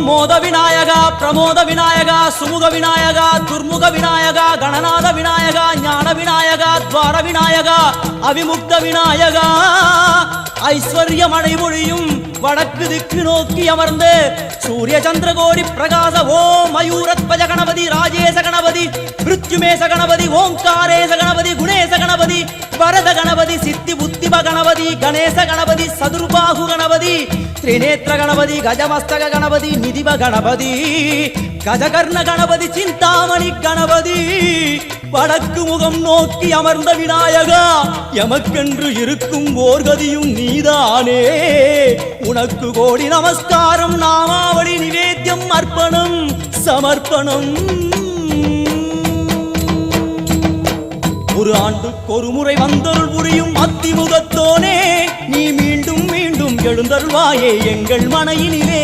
ஓம் மோத விநாயகா பிரமோத விநாயகா சுமுக விநாயகா துர்முக விநாயகா கணநாத விநாயகா ஞான விநாயகா துவார விநாயகா அவிமுக்த விநாயகா. ஐஸ்வர்ய மழை பொழியும் வடக்கு திக்கு நோக்கி அமர்ந்து சூரிய சந்திர கோடி பிரகாச ஓம் மயூரத்வஜ கணபதி ராஜேச கணபதி மிருத்யுமேச கணபதி ஓம்காரேச கணபதி குணேச கணபதி வரத கணபதி சித்தி புத்திப கணபதி கணேச கணபதி சதுர்பாகு கணபதி திரிநேத்திர கணபதி கஜமஸ்தக கணபதி நிதிப கணபதி கஜகர்ண கணபதி சிந்தாமணி கணபதி. வடக்கு முகம் நோக்கி அமர்ந்த விநாயகா எமக்கென்று இருக்கும் ஓர்கதியும் நீதானே. உனக்கு கோடி நமஸ்காரம் நாமாவளி நிவேத்தியம் அர்ப்பணம் சமர்ப்பணம். ஒரு ஆண்டுக்கு ஒரு முறை வந்தருள் புரியும் அத்திமுகத்தோனே நீ மீண்டும் மீண்டும் எழுந்தருள்வாயே எங்கள் மனையினிலே.